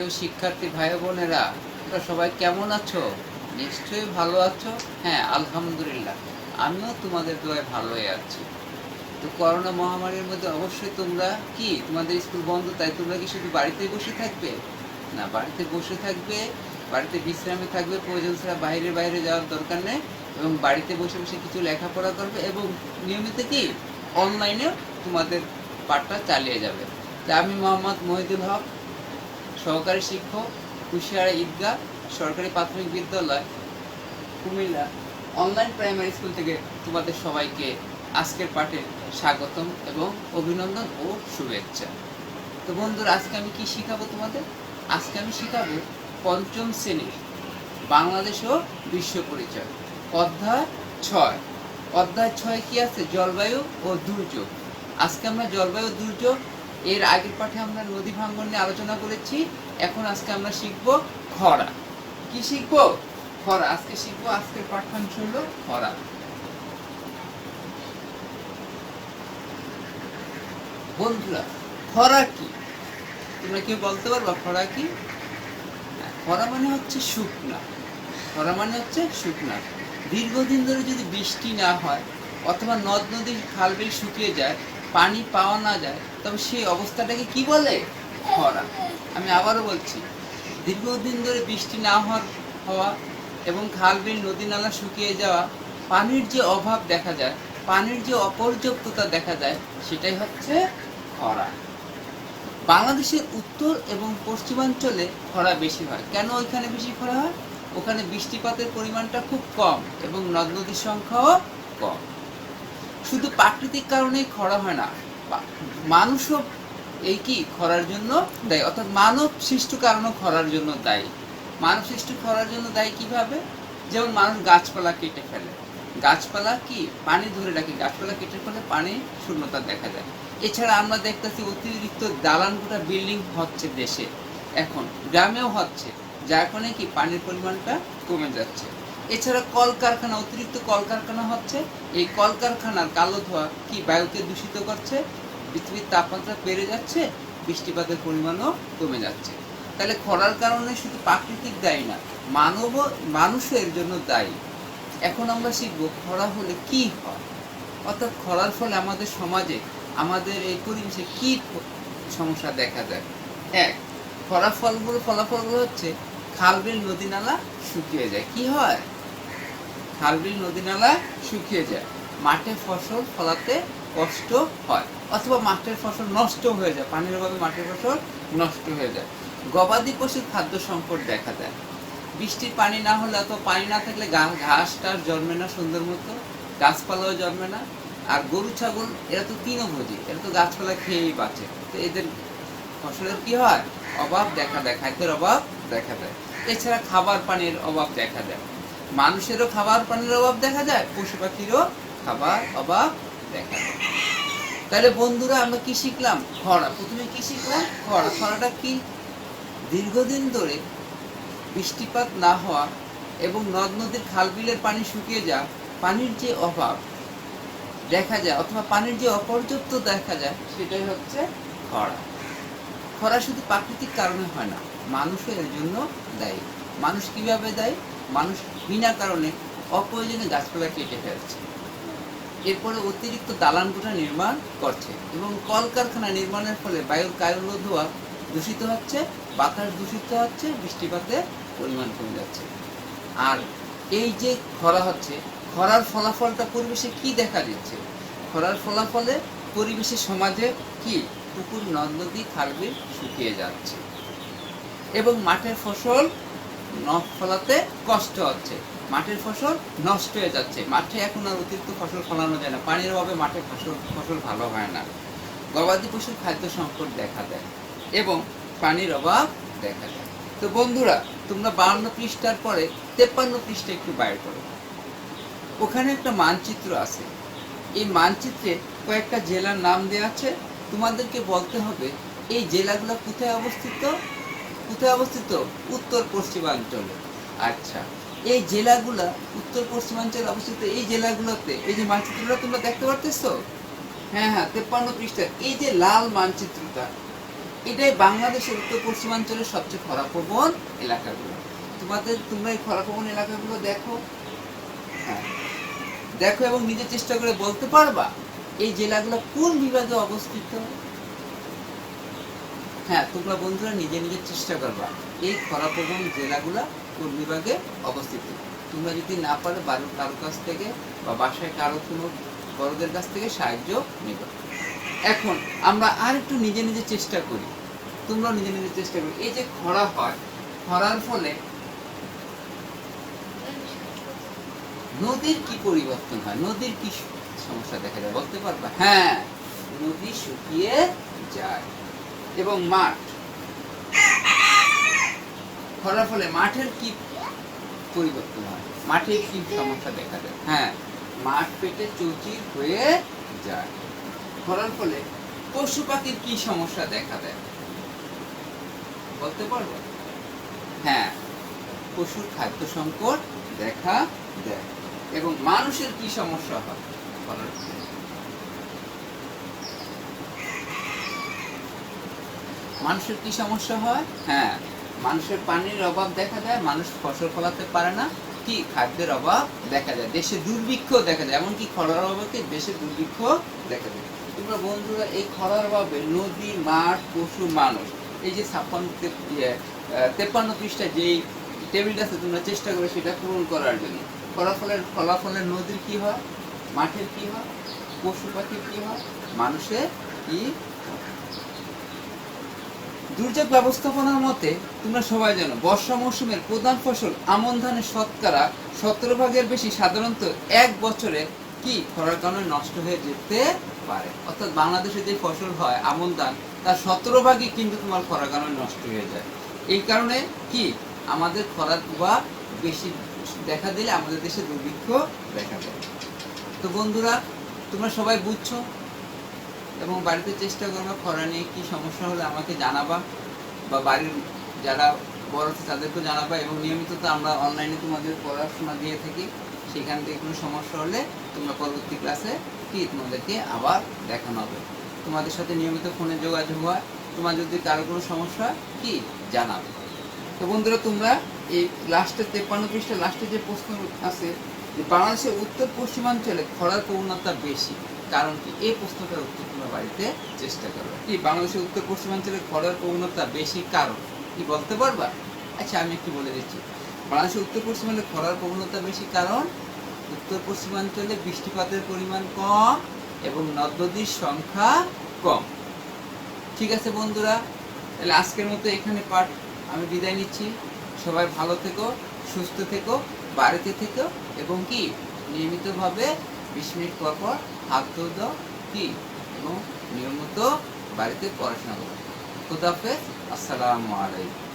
শিক্ষার্থী ভাই বোনেরা, তোমরা সবাই কেমন আছো? নিশ্চয়ই ভালো আছো? হ্যাঁ আলহামদুলিল্লাহ। আমিও তোমাদের দোয়ায় ভালোই আছি। তো করোনা মহামারীর মধ্যে অবশ্যই তোমরা কি? তোমাদের স্কুল বন্ধ, তাই তোমরা কি শুধু বাড়িতেই বসে থাকবে? না, বাড়িতে বসে থাকবে, বাড়িতে বিশ্রামে থাকবে, প্রয়োজন ছাড়া বাইরে বাইরে যাওয়ার দরকার নেই এবং বাড়িতে বসে বসে কিছু লেখাপড়া করবে এবং নিয়মিত কি? অনলাইনে তোমাদের পাঠটা চালিয়ে যাবে। তা আমি মোহাম্মদ মহিদুল হক সহকারী শিক্ষক, কুশিয়ারা ঈদগাহ, সরকারি প্রাথমিক বিদ্যালয়, কুমিল্লা অনলাইন প্রাইমারি স্কুল থেকে তোমাদের সবাইকে আজকের পাঠে স্বাগতম এবং অভিনন্দন ও শুভেচ্ছা। তো বন্ধুরা, আজকে আমি কি শিখাবো তোমাদের? আজকে আমি শিখাবো পঞ্চম শ্রেণির বাংলাদেশ ও বিশ্ব পরিচয়। অধ্যায় ছয়। অধ্যায় ছয় কি আছে? জলবায়ু ও দুর্যোগ। আজকে আমরা জলবায়ু দুর্যোগ এর আগের পাঠে আমরা নদী ভাঙ্গন নিয়ে আলোচনা করেছি। এখন আজকে আমরা শিখব খরা। কি শিখব? খরা। আজকে শিখব আজকের পাঠ্যাংশ হলো খরা। বন্ধুরা, খরা কি? তোমরা কেউ বলতে পারবা খরা কি? খরা মানে হচ্ছে শুকনা। খরা মানে হচ্ছে শুকনা। দীর্ঘদিন ধরে যদি বৃষ্টি না হয়, অথবা নদ নদীর খাল বিল শুকিয়ে যায়, পানি পাওয়া না যায়, তবে সেই অবস্থাটাকে কি বলে? খরা আমি আবারও বলছি, দীর্ঘদিন ধরে বৃষ্টি না হওয়ার হওয়া এবং খাল বিল নদী নালা শুকিয়ে যাওয়া পানির যে অভাব দেখা যায়, পানির যে অপর্যাপ্ততা দেখা যায়, সেটাই হচ্ছে খরা। বাংলাদেশের উত্তর এবং পশ্চিমাঞ্চলে খরা বেশি হয়। কেন ওইখানে বেশি খরা হয়? ওখানে বৃষ্টিপাতের পরিমাণটা খুব কম এবং নদ নদীর সংখ্যাও কম। শুধু প্রাকৃতিক কারণেই খরা হয় না মানুষও এই কি? খরার জন্য দায়ী। অর্থাৎ মানব সৃষ্ট কারণও খরার জন্য দায়ী। মানব সৃষ্ট খরার জন্য দায়ী কীভাবে? যেমন মানুষ গাছপালা কেটে ফেলে। গাছপালা কি? পানি ধরে রাখে। গাছপালা কেটে ফেলে পানি শূন্যতা দেখা যায়। এছাড়া আমরা দেখতেছি অতিরিক্ত দালান গোটা বিল্ডিং হচ্ছে দেশে। এখন গ্রামেও হচ্ছে। যার কারণে কি? পানির পরিমাণটা কমে যাচ্ছে। এছাড়া কলকারখানা, অতিরিক্ত কলকারখানা হচ্ছে। এই কলকারখানার কালো ধোঁয়া কি বায়ুকে দূষিত করছে? পৃথিবীর তাপমাত্রা বেড়ে যাচ্ছে, বৃষ্টিপাতের পরিমাণও কমে যাচ্ছে। তাহলে খরার কারণে শুধু প্রাকৃতিক দায়ী না, মানব মানুষও এর জন্য দায়ী। এখন আমরা শিখব খরা হলে কি হয়। অর্থাৎ খরার ফলে আমাদের সমাজে, আমাদের এই পরিবেশে কি সমস্যা দেখা যায় এক, খরা ফলগুলো ফলাফলগুলো হচ্ছে খালবিল নদী নালা শুকিয়ে যায়। কি হয়? খালবিল নদী নালা শুকিয়ে যায়। মাঠে ফসল ফলাতে কষ্ট হয়। অথবা মাঠের ফসল নষ্ট হয়ে যায়, পানির অভাবে মাঠের ফসল নষ্ট হয়ে যায়। গবাদি পশুর খাদ্য সংকট দেখা দেয়। বৃষ্টির পানি না হলে অথবা পানি না থাকলে ঘাস টাস জন্মে না সুন্দর মতো, গাছপালাও জন্মে না। আর গরু, ছাগল, এরা তো তৃণভোজী, এরা তো গাছপালা খেয়েই বাঁচে। তো এদের ফসলের কি হয়? অভাব দেখা দেয়, খাদ্যের অভাব দেখা দেয়। এছাড়া খাবার পানির অভাব দেখা দেয়। মানুষেরও খাবার পানির অভাব দেখা যায় পশু পাখিরও খাবার অভাব দেখা তাহলে বন্ধুরা, আমরা কি শিখলাম? খরা। প্রথমে কি শিখলাম? খরা। খরাটা কি? দীর্ঘদিন ধরে বৃষ্টিপাত না হওয়া এবং নদ নদীর খাল বিলের পানি শুকিয়ে যাওয়া, পানির যে অভাব দেখা যায় অথবা পানির যে অপর্যাপ্ত দেখা যায়, সেটাই হচ্ছে খরা। খরা শুধু প্রাকৃতিক কারণে হয় না, মানুষের জন্য দায়ী। মানুষ কীভাবে দেয়? মানুষ বিনা কারণে অপ্রয়োজনে গাছপালা কেটে ফেলছে। এরপরে অতিরিক্ত দালান কোঠা নির্মাণ করছে এবং কলকারখানা নির্মাণের ফলে বায়ুর কায়ুল ধোয়া দূষিত হচ্ছে, বাতাস দূষিত হচ্ছে, বৃষ্টিপাতের পরিমাণ কমে যাচ্ছে। আর এই যে খরা হচ্ছে, খরার ফলাফলটা পরিবেশে কি দেখা দিচ্ছে? খরার ফলাফলে পরিবেশে সমাজে কি? পুকুর, নদ, নদী খালবিল শুকিয়ে যাচ্ছে। এবং মাঠের ফসল ন- ফলাতে কষ্ট হচ্ছে। মাঠের ফসল নষ্ট হয়ে যাচ্ছে। মাঠে এখন আর অতিরিক্ত ফসল ফলানো যায় না। পানির অভাবে মাঠে ফসল ফসল ভালো হয় না। গবাদি পশুর খাদ্য সংকট দেখা দেয় এবং পানির অভাব দেখা দেয়। তো বন্ধুরা, তোমরা বাউন্ন পৃষ্ঠার পরে তেপ্পান্ন পৃষ্ঠা একটু বাইর করো। ওখানে একটা মানচিত্র আছে। এই মানচিত্রে কয়েকটা জেলার নাম দেওয়া আছে। তোমাদেরকে বলতে হবে, এই জেলাগুলো কোথায় অবস্থিত? কোথায় অবস্থিত? উত্তর পশ্চিমাঞ্চলে আচ্ছা এই জেলাগুলা, উত্তর, পশ্চিমাঞ্চলে অবস্থিত এই জেলাগুলোতে, এই যে মানচিত্রটা তোমরা দেখতে পারতেছো? হ্যাঁ হ্যাঁ তেপ্পান্ন পৃষ্ঠা এই যে লাল মানচিত্রটা, এটাই বাংলাদেশের উত্তর, পশ্চিমাঞ্চলের সবচেয়ে খরাপ্রবণ এলাকাগুলো। তোমাদের, তোমরা এই খরাপ্রবণ এলাকাগুলো দেখো। হ্যাঁ দেখো এবং নিজে চেষ্টা করে বলতে পারবা, এই জেলাগুলো কোন বিভাগে অবস্থিত? হ্যাঁ তোমরা বন্ধুরা নিজে নিজে চেষ্টা করবা, এই খরাপ্রবণ জেলাগুলো কোন বিভাগে অবস্থিত। তোমরা যদি না পারো বাড়ির কারও কাছ থেকে বা বাসায় কারও কোনো বড়দের কাছ থেকে সাহায্য নেবে। এখন আমরা আর একটু নিজে নিজে চেষ্টা করি। তোমরাও নিজে নিজে চেষ্টা করি। এই যে খরা হয়, খরার ফলে নদীর কি পরিবর্তন হয়? নদীর কি সমস্যা দেখা যায়? বলতে পারবা? হ্যাঁ নদী শুকিয়ে যায় এবং মাঠ খরার ফলে মাঠের কি পরিবর্তন হয়? মাঠে কি সমস্যা দেখা যায় হ্যাঁ মাঠ পেটে চৌচির হয়ে যায়। খরার ফলে পশু পাখির কি সমস্যা দেখা দেয়? বলতে পারব? হ্যাঁ পশুর খাদ্য সংকট দেখা দেয় এবং মানুষের কি সমস্যা হয়? খরার ফলে? মানুষের কি সমস্যা হয়? হ্যাঁ মানুষের পানির অভাব দেখা যায় মানুষ ফসল ফলাতে পারে না কি খাদ্যের অভাব দেখা যায় দেশে দুর্ভিক্ষ দেখা যায় এমনকি খরার অভাবে দেশে দুর্ভিক্ষ দেখা যায় তোমরা বন্ধুরা এই খরার অভাবে নদী মাঠ পশু মানুষ এই যে ছাপ্পান্ন ইয়ে, তেপ্পান্ন পৃষ্ঠা যেই টেবিলটা আছে তোমরা চেষ্টা করো সেটা পূরণ করার জন্য। ফলাফলের ফলাফলের নদীর কি হয়? মাঠের কি হয়? পশু পাখির কি হয়? মানুষের কি দুর্যোগ ব্যবস্থাপনার মতে, তোমরা সবাই জানো, বর্ষা মৌসুমের প্রধান ফসল আমন ধানের শতকরা সতেরো ভাগের বেশি সাধারণত এক বছরে কি খরার কারণে নষ্ট হয়ে যেতে পারে। অর্থাৎ বাংলাদেশে যে ফসল হয় আমন ধান, তার সতেরো ভাগই কিন্তু তোমার খরার কারণে নষ্ট হয়ে যায়। এই কারণে কি আমাদের খরার প্রভাব বেশি দেখা দিলে আমাদের দেশে দুর্ভিক্ষ দেখা যায় তো বন্ধুরা, তোমরা সবাই বুঝছ এবং বাড়িতে চেষ্টা করবা খরা নিয়ে কি সমস্যা হলে আমাকে জানাবা, বা বাড়ির যারা বড় আছে তাদেরকেও জানাবা, এবং নিয়মিত তো আমরা অনলাইনে তোমাদের পড়াশোনা দিয়ে থাকি, সেখান থেকে কোনো সমস্যা হলে তোমরা পরবর্তী ক্লাসে কি তোমাদেরকে আবার দেখানো হবে। তোমাদের সাথে নিয়মিত ফোনে যোগাযোগ হয় তোমার যদি কারও কোনো সমস্যা কি জানাবে। তো বন্ধুরা, তোমরা এই লাস্টের তেপ্পান্ন পৃষ্ঠা লাস্টে যে প্রশ্ন আছে বাংলাদেশের উত্তর পশ্চিমাঞ্চলে খরার প্রবণতা বেশি, কারণ কি? এই প্রশ্নটার উত্তর তোমরা বাড়িতে চেষ্টা করবে কি, বাংলাদেশের উত্তর পশ্চিমাঞ্চলে খরার প্রবণতা বেশি কারণ? কি বলতে পারবা? আচ্ছা আমি একটু বলে দিচ্ছি। বাংলাদেশের উত্তর পশ্চিমাঞ্চলে খরার প্রবণতা বেশি কারণ? উত্তর পশ্চিমাঞ্চলে বৃষ্টিপাতের পরিমাণ কম এবং নদ নদীর সংখ্যা কম। ঠিক আছে বন্ধুরা, তাহলে আজকের মতো এখানে পাঠ আমি বিদায় নিচ্ছি। সবাই ভালো থেকো, সুস্থ থেকো। বাড়িতে থেকে এবং কি নিয়মিতভাবে বিশ মিনিট পর পর হাত ধো দাও, কি? এবং নিয়মিত বাড়িতে পড়াশোনা করো। খুদাফেজ আসসালামু আলাইকুম।